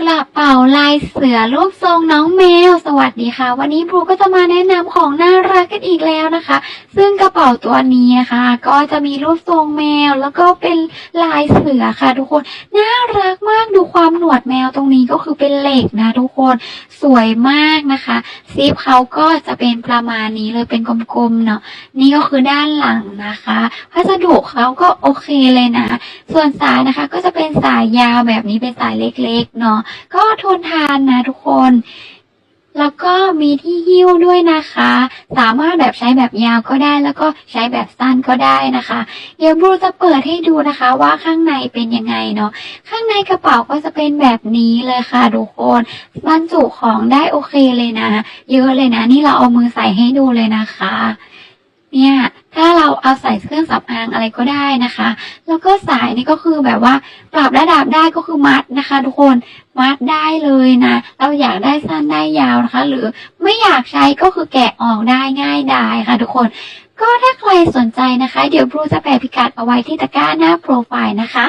กระเป๋าลายเสือรูปทรงน้องแมว สวัสดีค่ะ วันนี้บลูก็จะมาแนะนำของน่ารักกันอีกแล้วนะคะ ซึ่งกระเป๋าตัวนี้นะคะ ก็จะมีรูปทรงแมว แล้วก็เป็นลายเสือค่ะ ทุกคน น่ารักมาก ความหนวดแมวตรงนี้ก็คือเป็นเหล็กนะทุกคนสวยมากนะคะซีฟเขาก็จะเป็นประมาณนี้เลยเป็นกลมๆเนาะนี่ก็คือด้านหลังนะคะพัสดุเขาก็โอเคเลยนะ ส่วนสายนะคะก็จะเป็นสายยาวแบบนี้เป็นสายเล็กๆเนาะก็ทนทานนะทุกคน แล้วก็มีที่หิ้วด้วยนะคะ สามารถแบบใช้แบบยาวก็ได้ แล้วก็ใช้แบบสั้นก็ได้นะคะ เดี๋ยวบูจะเปิดให้ดูนะคะว่าข้างในเป็นยังไงเนาะ ข้างในกระเป๋าก็จะเป็นแบบนี้เลยค่ะทุกคนบรรจุของได้โอเคเลยนะ เยอะเลยนะ นี่เราเอามือใส่ให้ดูเลยนะคะ เนี่ย เราเอาใส่เครื่องสำอางอะไรก็ได้นะคะ แล้วก็สายนี่ก็คือแบบว่าปรับระดับได้ก็คือมัดนะคะ ทุกคนมัดได้เลยนะ เราอยากได้สั้นได้ยาวนะคะ หรือไม่อยากใช้ก็คือแกะออกได้ง่ายได้ค่ะ ทุกคน ก็ถ้าใครสนใจนะคะ เดี๋ยวบรูจะแปะพิกัดเอาไว้ที่ตะกร้าหน้าโปรไฟล์นะคะ